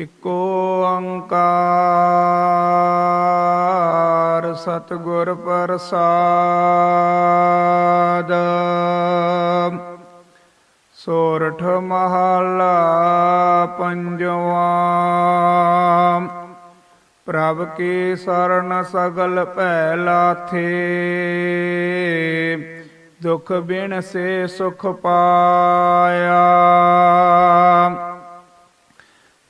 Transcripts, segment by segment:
ਇਕ ਓੰਕਾਰ ਸਤਿਗੁਰ ਪ੍ਰਸਾਦ। ਸੋਰਠ ਮਹਲਾ ਪੰਜਵਾਂ। ਪ੍ਰਭ ਕੀ ਸਰਨ ਸਗਲ ਭੈ ਲਾਥੇ ਦੁਖ ਬਿਨ ਸੇ ਸੁਖ ਪਾਇਆ।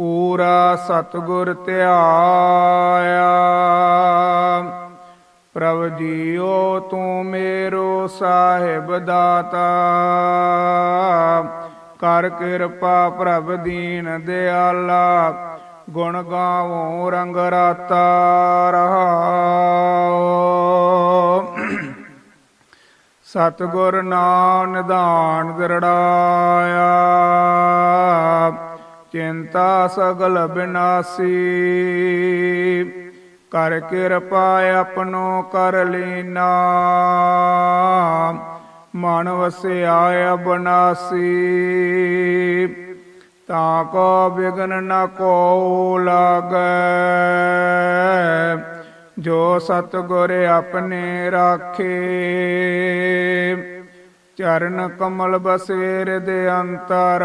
ਪੂਰਾ ਸਤਗੁਰ ਧਿਆਇਆ। ਪ੍ਰਭ ਜੀਓ, ਤੂੰ ਮੇਰੋ ਸਾਹਿਬ ਦਾਤਾ। ਕਰ ਕਿਰਪਾ ਪ੍ਰਭ ਦੀਨ ਦਿਆਲਾ। ਗੁਣ ਗਾਵੋ ਰੰਗ ਰਾਤਾ ਰਹਾਉ ਸਤਗੁਰ ਨਾਮ ਨਿਧਾਨ ਦਰੜਾਇਆ। ਚਿੰਤਾ ਸਗਲ ਬਿਨਾਸੀ। ਕਰ ਕਿਰਪਾ ਆਪਣੋ ਕਰ ਲੀਨਾ। ਮਨ ਵਸਿਆ ਅਬਨਾਸੀ ਤਾਂ ਕੋ ਬਿਗਨ ਨ ਕੋ ਲਾਗੈ। ਜੋ ਸਤਗੁਰ ਆਪਣੇ ਰਾਖੇ। ਚਰਨ ਕਮਲ ਬਸੇਰ ਦੇ ਅੰਤਰ।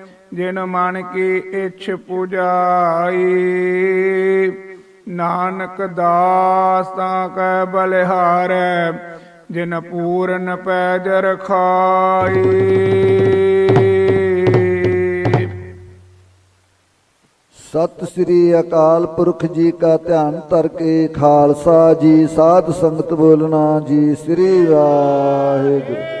ਜਿਨ ਮਨ ਕੀ ਇੱਛ ਪੁਜਾਈ, ਨਾਨਕ ਦਾਸ ਤਾਂ ਕੈ ਬਲਿਹਾਰੈ, ਜਿਨ ਪੂਰਨ ਪੈਜ ਖਾਈ ਸਤਿ ਸ੍ਰੀ ਅਕਾਲ ਪੁਰਖ ਜੀ ਕਾ ਧਿਆਨ ਧਰ ਕੇ, ਖਾਲਸਾ ਜੀ, ਸਾਧ ਸੰਗਤ ਬੋਲਣਾ ਜੀ, ਸ੍ਰੀ ਵਾਹਿਗੁਰੂ।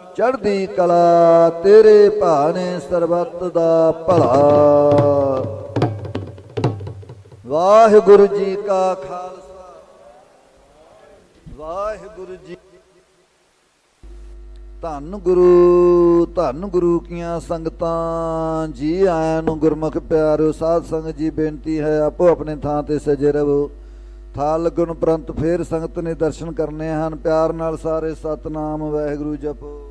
ਚੜ੍ਹਦੀ ਕਲਾ, ਤੇਰੇ ਭਾਣੇ ਸਰਬੱਤ ਦਾ ਭਲਾ। ਵਾਹਿਗੁਰੂ ਜੀ ਕਾ ਖਾਲਸਾ। ਵਾਹਿਗੁਰੂ ਜੀ ਧੰਨ ਗੁਰੂ ਧੰਨ ਗੁਰੂ ਕੀਆਂ ਸੰਗਤਾਂ। ਜੀ ਆਇਆਂ ਨੂੰ ਗੁਰਮੁਖ ਪਿਆਰਿਓ ਸਾਧ ਸੰਗਤ ਜੀ, ਬੇਨਤੀ ਹੈ ਆਪੋ ਆਪਣੇ ਥਾਂ ਤੇ ਸਜੇ ਰਹੋ। ਥਾਂ ਲੱਗਣ ਉਪਰੰਤ ਫੇਰ ਸੰਗਤ ਨੇ ਦਰਸ਼ਨ ਕਰਨੇ ਹਨ। ਪਿਆਰ ਨਾਲ ਸਾਰੇ ਸਤਨਾਮ, ਵਾਹਿਗੁਰੂ ਜਪੋ।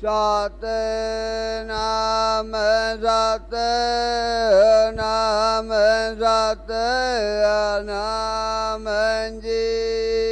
ਸਤਿ ਨਾਮ ਸਤਿ ਨਾਮ ਜੀ